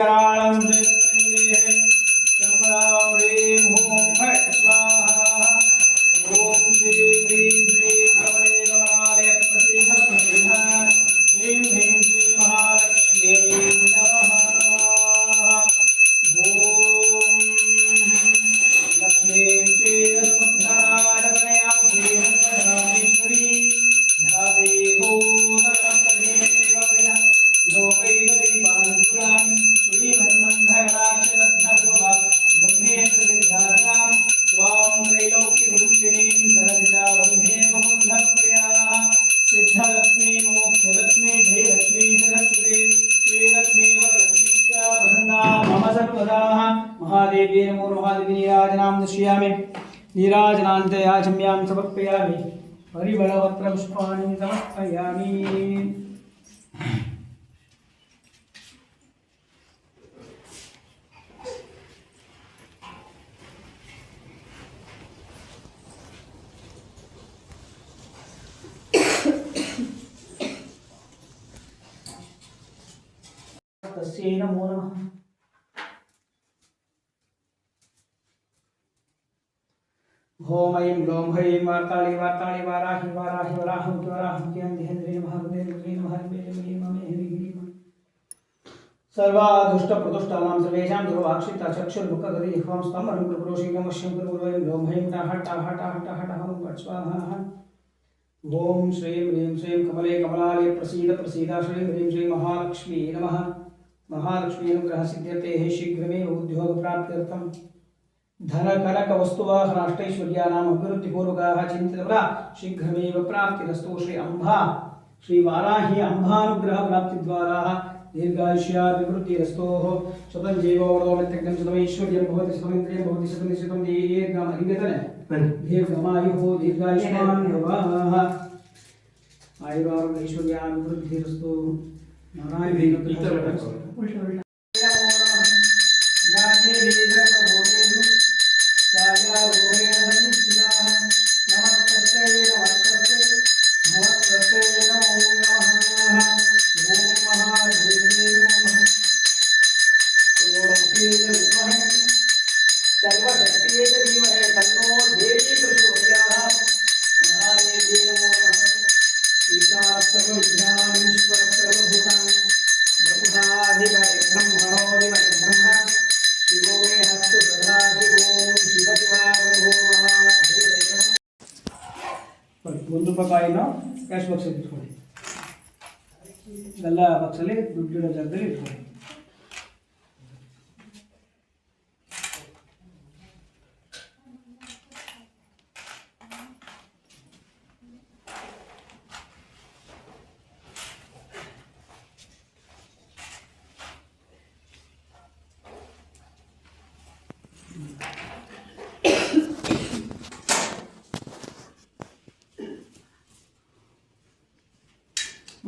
から देव्यै नमो लोहादिनीराजनां दर्शयामि। नीराजनान्तयाचम्यां समर्पयामि। हरिबलवत्र पुष्पाणि समर्पयामि। तस्यै नमो नमः। ओम ऐं ग्लों हैं वार्ताळि वार्ताळि वाराहि वाराहि, वराहं वराहं कियन्धिन्द्रिय महादेवी महादेवी ममेहि सर्वादुष्टप्रदुष्टानां सर्वेषां दुर्वाक्षित चक्षुर मुख गति एवं स्तम ध्रुवाक्षिता चक्षुर्मुखगदिहं स्तम्भं प्रपुरुषिकं वश्यं कुर्वयं ग्लों हैं टाः टाः टाः टाः टाहं पट्स्वाहाः ओम श्रीं ह्रीं श्रीं कमले कमलाले प्रसीद प्रसीदा श्रीं ह्रीं श्रीं महालक्ष्मी नमः महालक्ष्मी अनुग्रह सिद्ध्यते महालक्ष्मीनुग्रहसिद्ध्यते शीघ्रमेव उद्योगप्राप्त्यर्थम् उद्योगप्राप्त्यर्थं धनकनकवस्तुवाहनाष्टैश्वर्याणाम् अभिवृद्धिपूर्वकाः चिन्तितवरा। शीघ्रमेव प्राप्तिरस्तु श्री अम्भा। श्रीवाराहि अम्भानुग्रहप्राप्तिद्वारा दीर्घायुष्याभिवृद्धिरस्तोः। शतं जीवोर्दोमित्यग्नं शतमैश्वर्यं भवति शतमिन्द्रियं भवति दीर्घमहिगतन दीर्घमायुः दीर्घायुष्मान् भवाः आयुरारोग्यैश्वर्याभिवृद्धिरस्तु। नारायण జ్ఞానే వేద ఓరేణు ఛాయా ఓరేణ ಒಂದು ರೂಪಾಯಿ ಕಾಯಿನ ಕ್ಯಾಶ್ ಬಾಕ್ಸ್ ಇಟ್ಕೊಳ್ಳಿ ಎಲ್ಲ ಬಾಕ್ಸಲ್ಲಿ ದುಡ್ಡಿಡೋ ಜಾಗದಲ್ಲಿ ಇಟ್ಕೊಳ್ಳಿ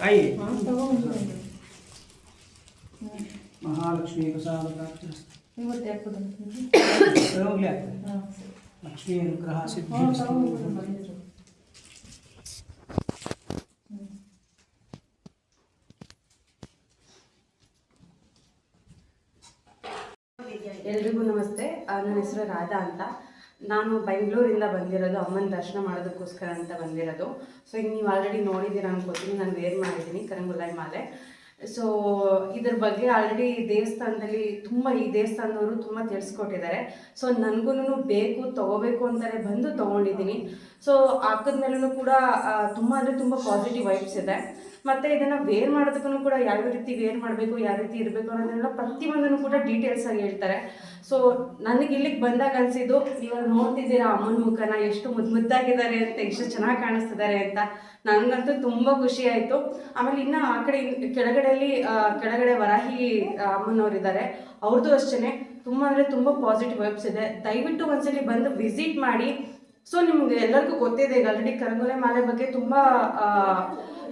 ತಾಯಿ. ಮಹಾಲಕ್ಷ್ಮೀ ಪ್ರಸಾದ ಸರಿ ಲಕ್ಷ್ಮೀ ಅನುಗ್ರಹ ಸಿದ್ಧಿ ಎಲ್ರಿಗೂ ನಮಸ್ತೆ. ನನ್ನ ಹೆಸರು ರಾಧಾ ಅಂತ. ನಾನು ಬೆಂಗಳೂರಿಂದ ಬಂದಿರೋದು ಅಮ್ಮನ ದರ್ಶನ ಮಾಡೋದಕ್ಕೋಸ್ಕರ ಅಂತ ಬಂದಿರೋದು. ಸೊ ಈಗ ನೀವು ಆಲ್ರೆಡಿ ನೋಡಿದ್ದೀರ ಅನ್ಕೋತೀನಿ ನಾನು ವೇರ್ ಮಾಡಿದ್ದೀನಿ ಕರಂಗುಲಾಯಿ ಮಾಲೆ ಸೊ ಇದ್ರ ಬಗ್ಗೆ ಆಲ್ರೆಡಿ ದೇವಸ್ಥಾನದಲ್ಲಿ ತುಂಬ, ಈ ದೇವಸ್ಥಾನದವರು ತುಂಬ ತಿಳಿಸ್ಕೊಟ್ಟಿದ್ದಾರೆ. ಸೊ ನನಗೂ ಬೇಕು, ತಗೋಬೇಕು ಅಂತಾರೆ, ಬಂದು ತೊಗೊಂಡಿದ್ದೀನಿ. ಸೊ ಹಾಕಿದ್ಮೇಲೂ ಕೂಡ ತುಂಬ ಅಂದರೆ ತುಂಬ ಪಾಸಿಟಿವ್ ವೈಬ್ಸ್ ಇದೆ. ಮತ್ತು ಇದನ್ನು ವೇರ್ ಮಾಡೋದಕ್ಕೂ ಕೂಡ ಯಾವ ರೀತಿ ವೇರ್ ಮಾಡಬೇಕು, ಯಾವ ರೀತಿ ಇರಬೇಕು ಅನ್ನೋದನ್ನೆಲ್ಲ ಪ್ರತಿಯೊಂದನ್ನು ಕೂಡ ಡೀಟೇಲ್ಸ್ ಆಗಿ ಹೇಳ್ತಾರೆ. ಸೊ ನನಗೆ ಇಲ್ಲಿಗೆ ಬಂದಾಗ ಅನಿಸಿದ್ದು, ಇವಾಗ ನೋಡ್ತಿದ್ದೀರಾ ಅಮ್ಮನ ಮುಖನ ಎಷ್ಟು ಮುದ್ದು ಮುದ್ದಾಗಿದ್ದಾರೆ ಅಂತ, ಎಷ್ಟು ಚೆನ್ನಾಗಿ ಕಾಣಿಸ್ತಿದ್ದಾರೆ ಅಂತ. ನನಗಂತೂ ತುಂಬ ಖುಷಿ ಆಯಿತು. ಆಮೇಲೆ ಇನ್ನು ಆ ಕಡೆ ಕೆಳಗಡೆಯಲ್ಲಿ ಕೆಳಗಡೆ ವರಾಹಿ ಅಮ್ಮನವರಿದ್ದಾರೆ. ಅವ್ರದ್ದು ಅಷ್ಟೇ ತುಂಬ ಅಂದರೆ ತುಂಬ ಪಾಸಿಟಿವ್ ವೈಬ್ಸ್ ಇದೆ. ದಯವಿಟ್ಟು ಒಂದ್ಸಲಿ ಬಂದು ವಿಸಿಟ್ ಮಾಡಿ ಸೊ ನಿಮ್ಗೆ ಎಲ್ಲರಿಗೂ ಗೊತ್ತಿದೆ, ಈಗ ಆಲ್ರೆಡಿ ಕರಂಗೊಲೆ ಮಾಲೆ ಬಗ್ಗೆ ತುಂಬ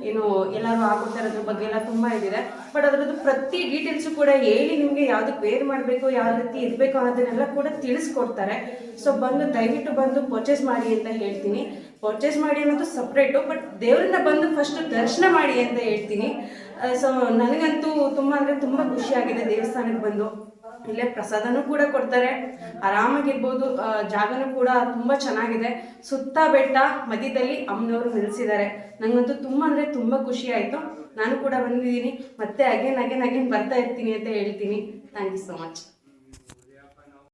ಏನು ಎಲ್ಲರೂ ಆಗುತ್ತೆ ಇರೋದ್ರ ಬಗ್ಗೆ ಎಲ್ಲ ತುಂಬ ಇದಿದೆ. ಬಟ್ ಅದರದ್ದು ಪ್ರತಿ ಡೀಟೇಲ್ಸು ಕೂಡ ಹೇಳಿ ನಿಮಗೆ ಯಾವುದಕ್ಕೆ ವೇರ್ ಮಾಡಬೇಕು, ಯಾವ ರೀತಿ ಇರಬೇಕು ಅನ್ನೋದನ್ನೆಲ್ಲ ಕೂಡ ತಿಳಿಸ್ಕೊಡ್ತಾರೆ. ಸೊ ಬಂದು ದಯವಿಟ್ಟು ಬಂದು ಪರ್ಚೇಸ್ ಮಾಡಿ ಅಂತ ಹೇಳ್ತೀನಿ. ಪರ್ಚೇಸ್ ಮಾಡಿ ಅನ್ನೋದು ಸಪ್ರೇಟು ಬಟ್ ದೇವರನ್ನ ಬಂದು ಫಸ್ಟ್ ದರ್ಶನ ಮಾಡಿ ಅಂತ ಹೇಳ್ತೀನಿ. ಸೊ ನನಗಂತೂ ತುಂಬ ಅಂದರೆ ತುಂಬ ಖುಷಿಯಾಗಿದೆ ದೇವಸ್ಥಾನಕ್ಕೆ ಬಂದು. ಇಲ್ಲೇ ಪ್ರಸಾದನೂ ಕೂಡ ಕೊಡ್ತಾರೆ. ಆರಾಮಾಗಿರ್ಬೋದು ಜಾಗನೂ ಕೂಡ ತುಂಬ ಚೆನ್ನಾಗಿದೆ. ಸುತ್ತ ಬೆಟ್ಟ ಮಧ್ಯದಲ್ಲಿ ಅಮ್ಮನವರು ನಿಲ್ಲಿಸಿದ್ದಾರೆ ನನಗಂತೂ ತುಂಬ ಅಂದರೆ ತುಂಬ ಖುಷಿ ಆಯಿತು. ನಾನು ಕೂಡ ಬಂದಿದ್ದೀನಿ. ಮತ್ತೆ ಅಗೇನ್ ಅಗೇನ್ ಅಗೇನ್ ಬರ್ತಾ ಇರ್ತೀನಿ ಅಂತ ಹೇಳ್ತೀನಿ. Thank you so much